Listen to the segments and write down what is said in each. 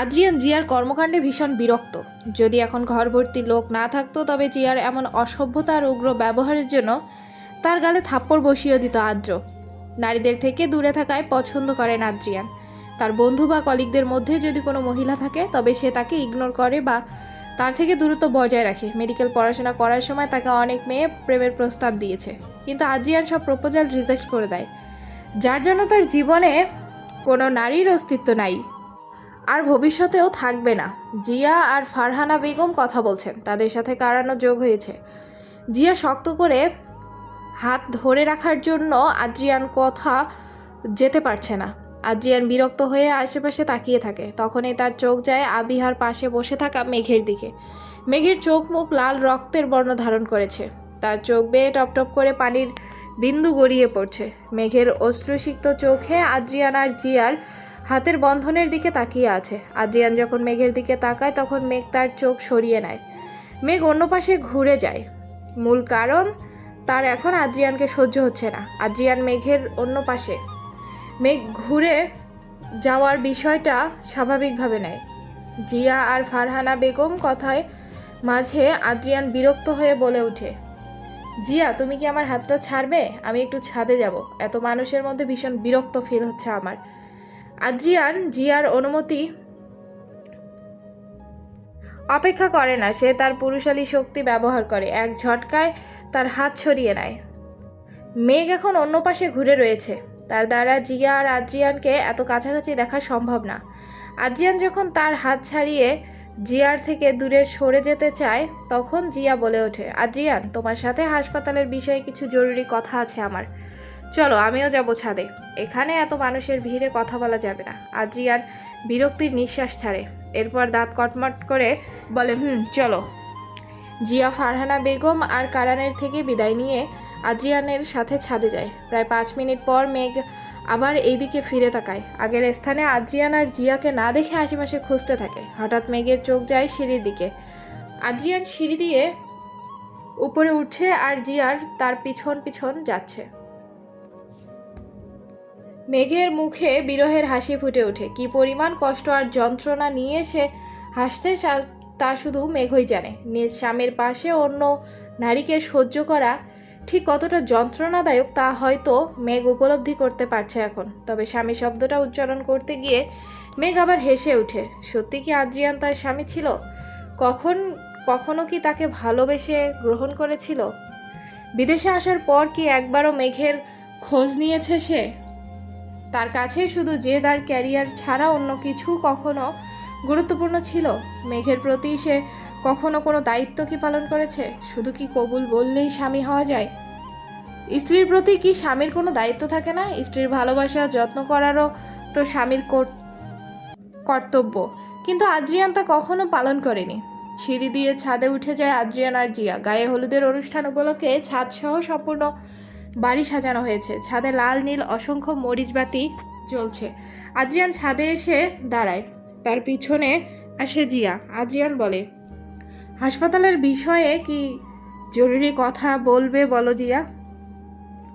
Adrian জিয়ার কর্মকাণ্ডে ভীষণ বিরক্ত। যদি এখন ঘর ভর্তি লোক না থাকতো, তবে জিয়ার এমন অসভ্যতা আর উগ্র ব্যবহারের জন্য তার গালে থাপ্পড় বসিয়ে দিত আদ্র। নারীদের থেকে দূরে থাকায় পছন্দ করেন আদ্রিয়ান। তার বন্ধু বা কলিগদের মধ্যে যদি কোনো মহিলা থাকে, তবে সে তাকে ইগনোর করে বা তার থেকে দূরত্ব বজায় রাখে। মেডিকেল পড়াশোনা করার সময় তাকে অনেক মেয়ে প্রেমের প্রস্তাব দিয়েছে। কিন্তু আদ্রিয়ান সব প্রপোজাল রিজেক্ট করে দেয়। যার জন্য তার জীবনে কোনো নারীর অস্তিত্ব নাই। আর ভবিষ্যতেও থাকবে না। জিয়া আর ফারহানা বেগম কথা বলছেন। তাদের সাথে কারানো যোগ হয়েছে। জিয়া শক্ত করে হাত ধরে রাখার জন্য আদ্রিয়ান কথা যেতে পারছে না। আদ্রিয়ান বিরক্ত হয়ে আশেপাশে তাকিয়ে থাকে। তখনই তার চোখ যায় আবিহার পাশে বসে থাকা মেঘের দিকে। মেঘের চোখ মুখ লাল রক্তের বর্ণ ধারণ করেছে। তার চোখ বেয়ে টপ টপ করে পানির বিন্দু গড়িয়ে পড়ছে। মেঘের অশ্রুসিক্ত চোখে আদ্রিয়ান আর জিয়ার হাতের বন্ধনের দিকে তাকিয়ে আছে। আদ্রিয়ান যখন মেঘের দিকে তাকায়, তখন মেঘ তার চোখ সরিয়ে নেয়। মেঘ অন্য পাশে ঘুরে যায়। মূল কারণ, তার এখন আদ্রিয়ানকে সহ্য হচ্ছে না। আদ্রিয়ান মেঘের অন্য পাশে। মেঘ ঘুরে যাওয়ার বিষয়টা স্বাভাবিকভাবে নেয়। জিয়া আর ফারহানা বেগম কথায় মাঝে আদ্রিয়ান বিরক্ত হয়ে বলে ওঠে, জিয়া, তুমি কি আমার হাতটা ছাড়বে? আমি একটু ছাদে যাব। এত মানুষের মধ্যে ভীষণ বিরক্ত ফিল হচ্ছে আমার। আদ্রিয়ান জিয়ার অনুমতি অপেক্ষা করে না। সে তার পুরুষালী শক্তি ব্যবহার করে। এক ঝটকায় তার হাত ছড়িয়ে নেয়। মেঘ এখন অন্য পাশে ঘুরে রয়েছে। তার দ্বারা জিয়া আর আদ্রিয়ানকে এত কাছাকাছি দেখা সম্ভব না। আদ্রিয়ান যখন তার হাত ছাড়িয়ে জিয়ার থেকে দূরে সরে যেতে চায়, তখন জিয়া বলে ওঠে, আদ্রিয়ান, তোমার সাথে হাসপাতালের বিষয়ে কিছু জরুরি কথা আছে আমার। চলো, আমিও যাব ছাদে। এখানে এত মানুষের ভিড়ে কথা বলা যাবে না। আদ্রিয়ান বিরক্তির নিঃশ্বাস ছাড়ে। এরপর দাঁত কটমট করে বলে, হুম, চলো। জিয়া, ফারহানা বেগম আর কারানের থেকে বিদায় নিয়ে আদ্রিয়ানের সাথে ছাদে যায়। প্রায় পাঁচ মিনিট পর মেঘ আবার এইদিকে ফিরে তাকায়। আগের স্থানে আদ্রিয়ান আর জিয়াকে না দেখে আশেপাশে খুঁজতে থাকে। হঠাৎ মেঘের চোখ যায় সিঁড়ির দিকে। আদ্রিয়ান সিঁড়ি দিয়ে উপরে উঠছে আর জিয়ার তার পিছন পিছন যাচ্ছে। মেঘের মুখে বিরহের হাসি ফুটে ওঠে। কি পরিমাণ কষ্ট আর যন্ত্রণা নিয়ে সে হাসতে তা শুধু মেঘই জানে। নিজ স্বামীর পাশে অন্য নারীকে সহ্য করা ঠিক কতটা যন্ত্রণাদায়ক তা হয়তো মেঘ উপলব্ধি করতে পারছে এখন। তবে স্বামী শব্দটা উচ্চারণ করতে গিয়ে মেঘ আবার হেসে ওঠে। সত্যি কি আদ্রিয়ান তার স্বামী ছিল? কখন, কখনো কি তাকে ভালোবেসে গ্রহণ করেছিল? বিদেশে আসার পর কি একবারও মেঘের খোঁজ নিয়েছে সে? তার কাছে শুধু জেদ আর ক্যারিয়ার ছাড়া অন্য কিছু কখনো গুরুত্বপূর্ণ ছিল। মেঘের প্রতি সে কখনো কোনো দায়িত্ব কি পালন করেছে? শুধু কি কবুল বললেই স্বামী হওয়া যায়? স্ত্রীর প্রতি কি স্বামীর কোনো দায়িত্ব থাকে না? স্ত্রীর ভালোবাসা, যত্ন করারও তো স্বামীর কর- কর্তব্য। কিন্তু আদ্রিয়ান তা কখনো পালন করেনি। সিঁড়ি দিয়ে ছাদে উঠে যায় আদ্রিয়ান আর জিয়া। গায়ে হলুদের অনুষ্ঠান উপলক্ষে ছাদ সহ সম্পূর্ণ বাড়ি সাজানো হয়েছে। ছাদে লাল, নীল, অসংখ্য মরিচবাতি জ্বলছে। আদ্রিয়ান ছাদে এসে দাঁড়ায়। তার পিছনে আসে জিয়া। আদ্রিয়ান বলে, হাসপাতালের বিষয়ে কি জরুরি কথা বলবে বলো জিয়া?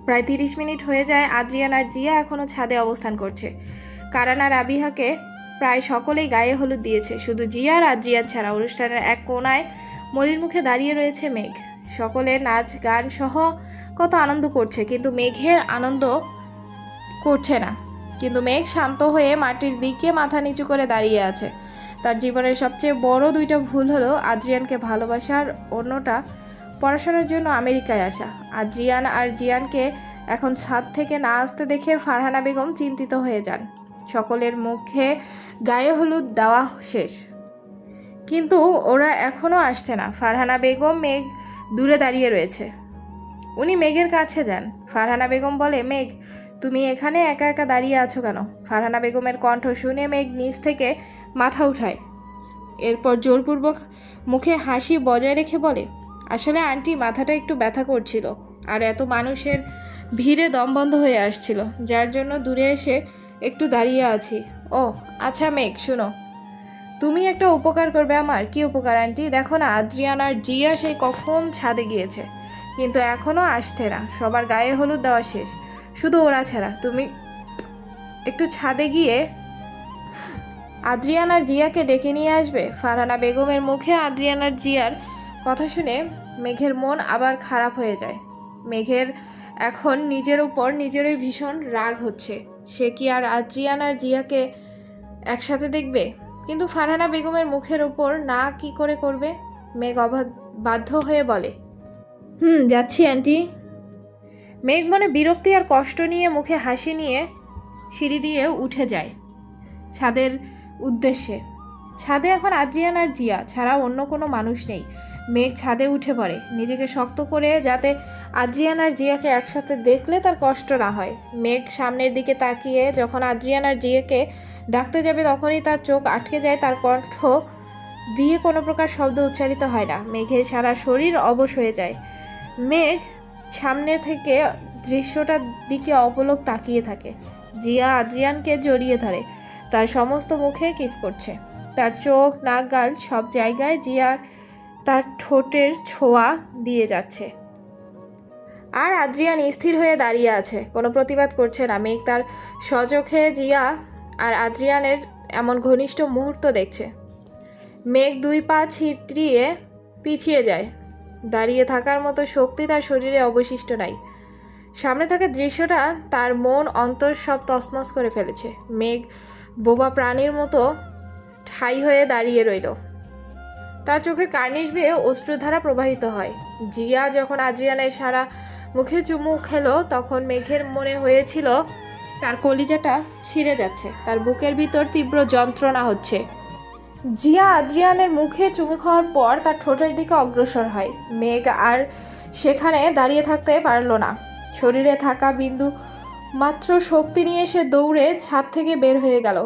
প্রায় তিরিশ মিনিট হয়ে যায় আদ্রিয়ান আর জিয়া এখনও ছাদে অবস্থান করছে। কারান আর আবিহাকে প্রায় সকলেই গায়ে হলুদ দিয়েছে। শুধু জিয়া আর আদ্রিয়ান ছাড়া অনুষ্ঠানের এক কোনায় মলির মুখে দাঁড়িয়ে রয়েছে মেঘ। সকলে নাচ গান সহ কত আনন্দ করছে, কিন্তু মেঘের আনন্দ করছে না। কিন্তু মেঘ শান্ত হয়ে মাটির দিকে মাথা নিচু করে দাঁড়িয়ে আছে। তার জীবনের সবচেয়ে বড় দুইটা ভুল হলো আদ্রিয়ানকে ভালোবাসার অন্যটা পড়াশোনার জন্য আমেরিকায় আসা। আদ্রিয়ান আর জিয়ানকে এখন ছাদ থেকে না আসতে দেখে ফারহানা বেগম চিন্তিত হয়ে যান। সকলের মুখে গায়ে হলুদ দেওয়া শেষ। কিন্তু ওরা এখনও আসছে না। ফারহানা বেগম মেঘ দূরে দাঁড়িয়ে রয়েছে। উনি মেঘের কাছে যান। ফারহানা বেগম বলে, মেঘ, তুমি এখানে একা একা দাঁড়িয়ে আছো কেন? ফারহানা বেগমের কণ্ঠ শুনে মেঘ নিচ থেকে মাথা উঠায়। এরপর জোরপূর্বক মুখে হাসি বজায় রেখে বলে, আসলে আন্টি, মাথাটা একটু ব্যথা করছিল আর এত মানুষের ভিড়ে দম বন্ধ হয়ে আসছিল। যার জন্য দূরে এসে একটু দাঁড়িয়ে আছি। ও আচ্ছা মেঘ, শুনো। তুমি একটা উপকার করবে আমার। কি উপকার, আন্টি? দেখো না, আদ্রিয়ান আর জিয়া সেই কখন ছাদে গিয়েছে। কিন্তু এখনও আসছে না। সবার গায়ে হলুদ দেওয়া শেষ। শুধু ওরা ছাড়া। তুমি একটু ছাদে গিয়ে আদ্রিয়ান আর জিয়াকে ডেকে নিয়ে আসবে? ফারহানা বেগমের মুখে আদ্রিয়ান আর জিয়ার কথা শুনে মেঘের মন আবার খারাপ হয়ে যায়। মেঘের এখন নিজের উপর নিজেরই ভীষণ রাগ হচ্ছে। সে কি আর আদ্রিয়ান আর জিয়াকে একসাথে দেখবে? কিন্তু ফারহানা বেগমের মুখের ওপর না কি করে করবে? মেঘ অবাধ বাধ্য হয়ে বলে হুম যাচ্ছি আন্টি। মেঘ মনে বিরক্তি আর কষ্ট নিয়ে মুখে হাসি নিয়ে সিঁড়ি দিয়ে উঠে যায় ছাদের উদ্দেশ্যে। ছাদে এখন আদ্রিয়ান আর জিয়া ছাড়া অন্য কোনো মানুষ নেই। মেঘ ছাদে উঠে পড়ে। নিজেকে শক্ত করে যাতে আদ্রিয়ান আর জিয়াকে একসাথে দেখলে তার কষ্ট না হয়। মেঘ সামনের দিকে তাকিয়ে যখন আদ্রিয়ান আর জিয়াকে ডাকতে যাবে তখনই তার চোখ আটকে যায়, তার কণ্ঠ দিয়ে কোনো প্রকার শব্দ উচ্চারিত হয় না। মেঘের সারা শরীর অবশ হয়ে যায়। মেঘ সামনে থেকে দৃশ্যটার দিকে অপলক তাকিয়ে থাকে। জিয়া আদ্রিয়ানকে জড়িয়ে ধরে। তার সমস্ত মুখে কিস করছে। তার চোখ, নাক, গাল সব জায়গায় জিয়ার তার ঠোঁটের ছোঁয়া দিয়ে যাচ্ছে। আর আদ্রিয়ান স্থির হয়ে দাঁড়িয়ে আছে। কোনো প্রতিবাদ করছে না। মেঘ তার সচোখে জিয়া আর আদ্রিয়ানের এমন ঘনিষ্ঠ মুহূর্ত দেখছে। মেঘ দুই পা ছিটরিয়ে পিছিয়ে যায়। দাঁড়িয়ে থাকার মতো শক্তি তার শরীরে অবশিষ্ট নাই। সামনে থাকা দৃশ্যটা তার মন, অন্তর সব তছনছ করে ফেলেছে। মেঘ বোবা প্রাণীর মতো ঠাই হয়ে দাঁড়িয়ে রইল। তার চোখের কার্নিশ বেয়ে অশ্রুধারা প্রবাহিত হয়। জিয়া যখন আদ্রিয়ানের সারা মুখে চুমু খেলো, তখন মেঘের মনে হয়েছিল তার কলিজাটা ছিঁড়ে যাচ্ছে। তার বুকের ভিতর তীব্র যন্ত্রণা হচ্ছে। জিয়া আদ্রিয়ানের মুখে চুমু খাওয়ার পর তার ঠোঁটের দিকে অগ্রসর হয়। মেঘ আর সেখানে দাঁড়িয়ে থাকতে পারল না। শরীরে থাকা বিন্দু মাত্র শক্তি নিয়ে সে দৌড়ে ছাদ থেকে বের হয়ে গেল।